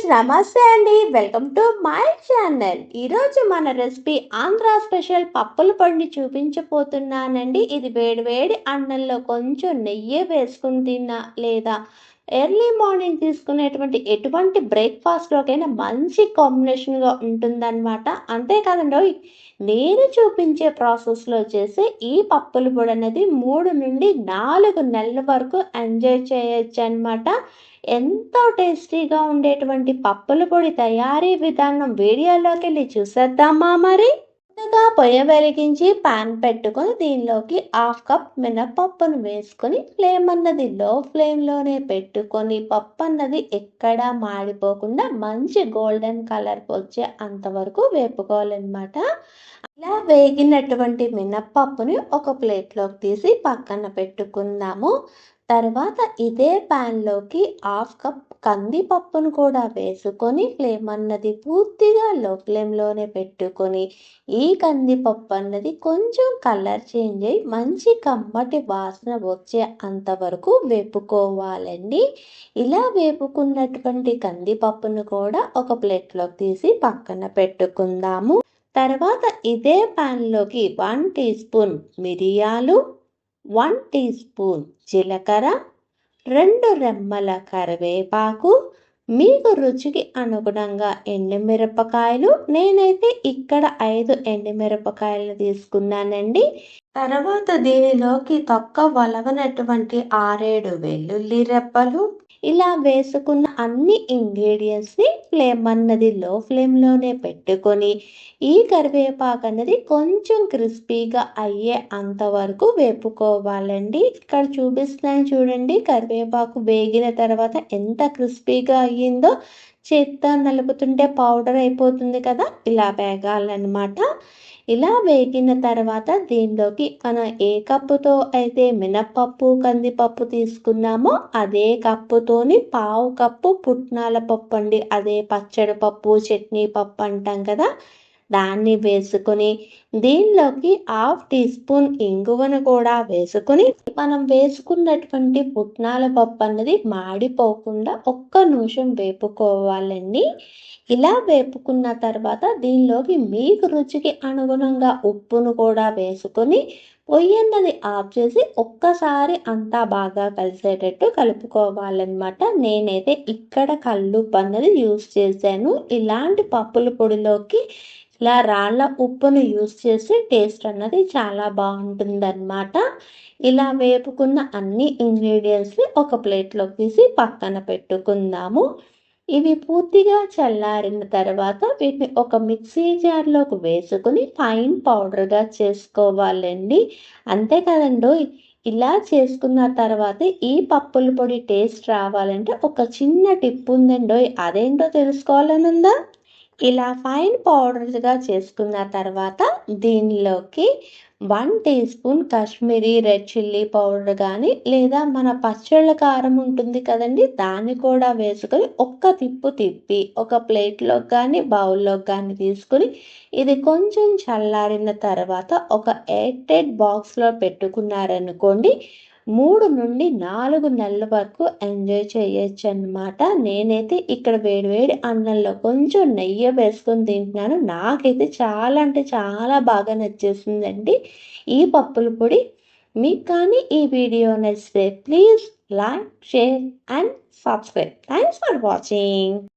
Friends నమస్తే అండి. Welcome to my channel. ఈరోజు మన రెసిపీ ఆంధ్ర స్పెషల్ పప్పుల పొడిని చూపించబోతున్నానండి. ఇది వేడి వేడి అన్నంలో కొంచెం నెయ్యి వేసుకుని తిన్నా లేదా ఎర్లీ మార్నింగ్ తీసుకునేటువంటి ఎటువంటి బ్రేక్ఫాస్ట్లోకైనా మంచి కాంబినేషన్గా ఉంటుందన్నమాట. అంతేకాదండి నేను చూపించే ప్రాసెస్లో చేసే ఈ పప్పుల పొడి అనేది మూడు నుండి నాలుగు నెలల వరకు ఎంజాయ్ చేయొచ్చు అనమాట ఎంతో టేస్టీగా ఉండేటువంటి పప్పుల పొడి తయారీ విధానం వీడియోలోకి వెళ్ళి చూసేద్దామా మరి? ముందుగా పొయ్యి వెలిగించి పాన్ పెట్టుకొని దీనిలోకి హాఫ్ కప్ మినపప్పును వేసుకొని ఫ్లేమ్ అన్నది లో ఫ్లేమ్లోనే పెట్టుకొని పప్పు అన్నది ఎక్కడా మాడిపోకుండా మంచి గోల్డెన్ కలర్ వచ్చే అంతవరకు వేపుకోవాలన్నమాట. ఇలా వేగినటువంటి మినప్పప్పుని ఒక ప్లేట్లోకి తీసి పక్కన పెట్టుకుందాము. తర్వాత ఇదే ప్యాన్లోకి హాఫ్ కప్ కందిపప్పును కూడా వేసుకొని ఫ్లేమ్ అన్నది పూర్తిగా లో ఫ్లేమ్లోనే పెట్టుకొని ఈ కందిపప్పు అన్నది కొంచెం కలర్ చేంజ్ అయ్యి మంచి కమ్మటి వాసన వచ్చే అంతవరకు వేపుకోవాలండి. ఇలా వేపుకున్నటువంటి కందిపప్పును కూడా ఒక ప్లేట్లోకి తీసి పక్కన పెట్టుకుందాము. తర్వాత ఇదే ప్యాన్లోకి వన్ టీ స్పూన్ మిరియాలు వన్ టీ స్పూన్ జీలకర్ర రెండు రెమ్మల కరివేపాకు. మీకు రుచికి అనుగుణంగా ఎండుమిరపకాయలు నేనైతే ఇక్కడ ఐదు ఎండుమిరపకాయలు తీసుకున్నానండి. తర్వాత దీనిలోకి తొక్క వలవనటువంటి ఆరేడు వెల్లుల్లి రెప్పలు ఇలా వేసుకున్న అన్ని ఇంగ్రీడియంట్స్ని ఫ్లేమ్ అన్నది లో ఫ్లేమ్లోనే పెట్టుకొని ఈ కరివేపాకు అన్నది కొంచెం క్రిస్పీగా అయ్యే అంతవరకు వేపుకోవాలండి. ఇక్కడ చూపిస్తున్నాను చూడండి కరివేపాకు వేగిన తర్వాత ఎంత క్రిస్పీగా అయ్యిందో. చేత్తో నలుపుతుంటే పౌడర్ అయిపోతుంది కదా ఇలా వేగాలన్నమాట. ఇలా వేగిన తర్వాత దీనిలోకి మనం ఏ కప్పుతో అయితే మినప్పప్పు కందిపప్పు తీసుకున్నామో అదే కప్పుతోని పావు కప్పు పుట్నాల పప్పు అండి. అదే పచ్చడి పప్పు చట్నీ పప్పు అంటాం కదా. దాన్ని వేసుకొని దీనిలోకి హాఫ్ టీ స్పూన్ ఇంగువను కూడా వేసుకొని మనం వేసుకున్నటువంటి పుట్నాల పప్పు అన్నది మాడిపోకుండా ఒక్క నిమిషం వేపుకోవాలండి. ఇలా వేపుకున్న తర్వాత దీనిలోకి మీకు రుచికి అనుగుణంగా ఉప్పును కూడా వేసుకొని పొయ్యి అన్నది ఆఫ్ చేసి ఒక్కసారి అంతా బాగా కలిసేటట్టు కలుపుకోవాలన్నమాట. నేనైతే ఇక్కడ కల్లుప్పు అన్నది యూస్ చేశాను. ఇలాంటి పప్పుల పొడిలోకి ఇలా రాళ్ళ ఉప్పును యూస్ చేసి టేస్ట్ అన్నది చాలా బాగుంటుంది అనమాట ఇలా వేపుకున్న అన్ని ఇంగ్రీడియంట్స్ని ఒక ప్లేట్లోకి తీసి పక్కన పెట్టుకుందాము. ఇవి పూర్తిగా చల్లారిన తర్వాత వీటిని ఒక మిక్సీ జార్లోకి వేసుకుని ఫైన్ పౌడర్గా చేసుకోవాలండి. అంతే ఇలా చేసుకున్న తర్వాత ఈ పప్పుల పొడి టేస్ట్ రావాలంటే ఒక చిన్న టిప్ ఉందండో అదేంటో తెలుసుకోవాలనుందా? ఇలా ఫైన్ పౌడర్గా చేసుకున్న తర్వాత దీనిలోకి one teaspoon Kashmiri red chilli powder కానీ లేదా మన పచ్చళ్ళ కారం ఉంటుంది కదండి దాన్ని కూడా వేసుకొని ఒక్క తిప్పు తిప్పి ఒక ప్లేట్లోకి కానీ బౌల్లోకి కానీ తీసుకుని ఇది కొంచెం చల్లారిన తర్వాత ఒక ఎయిర్టెడ్ బాక్స్లో పెట్టుకున్నారనుకోండి మూడు నుండి నాలుగు నెలల వరకు ఎంజాయ్ చేయొచ్చు అనమాట నేనైతే ఇక్కడ వేడివేడి అన్నంలో కొంచెం నెయ్యి వేసుకొని తింటున్నాను. నాకైతే చాలా అంటే చాలా బాగా నచ్చేసిందండి ఈ పప్పుల పొడి. మీకు కానీ ఈ వీడియో నచ్చితే please like share and subscribe. Thanks for watching